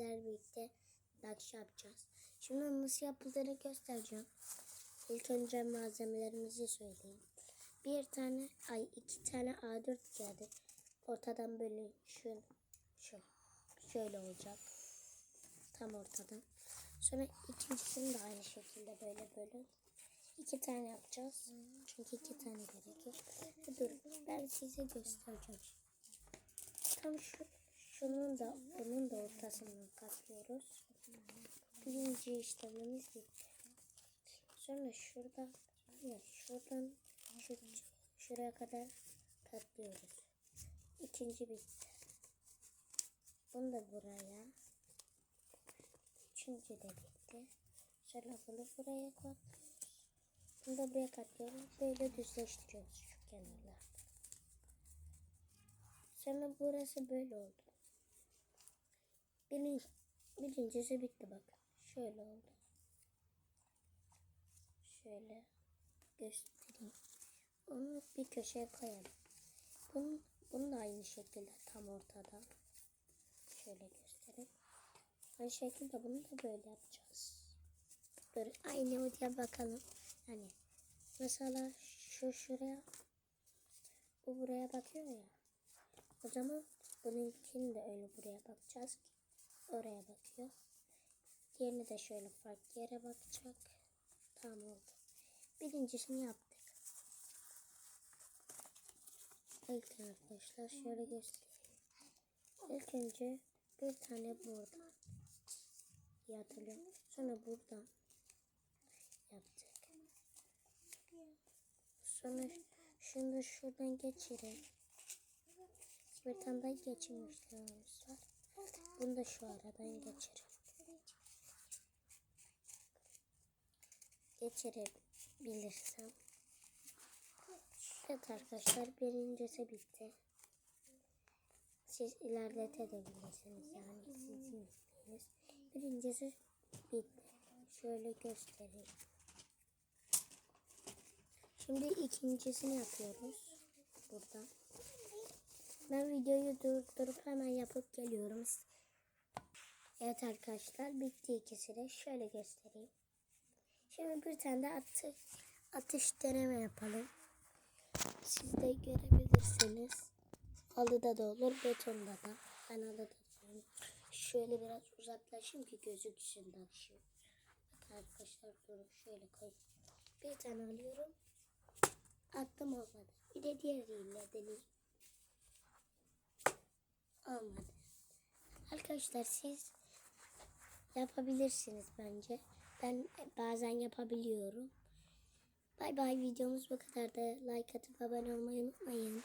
sizlerle birlikte nakş yapacağız. Şimdi nasıl yapıldığını göstereceğim. İlk önce malzemelerimizi söyleyeyim. Bir tane, ay iki tane A4 kağıdı. Ortadan böyle şu, şu, şöyle olacak. Tam ortadan. Sonra ikincisini de aynı şekilde böyle böyle. İki tane yapacağız. Çünkü iki tane gerekiyor. Dur ben size göstereceğim. Tam şu, şunun da bunun da ortasından katlıyoruz. Birinci işlemimiz bitti. Sonra şurada ya şuradan şu, şuraya kadar katlıyoruz. İkinci bitti. Bunu da buraya. Üçüncü de bitti. Sonra bunu buraya katlıyoruz. Bunu da buraya katlıyoruz. Böyle düzleştiriyoruz şu kenarlarda. Sonra burası böyle oldu. Birinci, birincisi bitti bak. Şöyle oldu. Şöyle göstereyim. Onu bir köşeye koyalım. Bunun, bunu da aynı şekilde tam ortada. Şöyle göstereyim. Aynı şekilde bunu da böyle yapacağız. Dur aynı mı diye bakalım. Yani mesela şu şuraya bu buraya bakıyor ya. O zaman bununkini de öyle buraya bakacağız ki oraya bakıyor. Diğerini de şöyle farklı yere bakacak. Tamam oldu. Birincisini yaptık. İlk arkadaşlar şöyle göstereyim. İlk önce bir tane buradan yatırıyorum. Sonra buradan yaptık. Sonra şunu da şuradan geçirelim. Bir tane daha geçirmişlerimiz var. Bunu da şu aradan geçirelim. Geçirebilirsem. Evet arkadaşlar birincisi bitti. Siz ilerletebilirsiniz yani sizin isteğiniz. Birincisi bitti. Şöyle göstereyim. Şimdi ikincisini yapıyoruz. Buradan. Ben videoyu durdurup hemen yapıp geliyorum. Evet arkadaşlar bitti ikisi de. Şöyle göstereyim. Şimdi bir tane de atı, atış deneme yapalım. Siz de görebilirsiniz. Halıda da olur, betonda da. Ben halıda da. Şöyle biraz uzaklaşayım ki gözüksün ışığı. Bak arkadaşlar durun şöyle koy. Bir tane alıyorum. Attım olmadı. Bir de diğeriyle deneyeyim. Olmadı. Arkadaşlar siz yapabilirsiniz bence. Ben bazen yapabiliyorum. Bay bay videomuz bu kadar da like atıp abone olmayı unutmayın.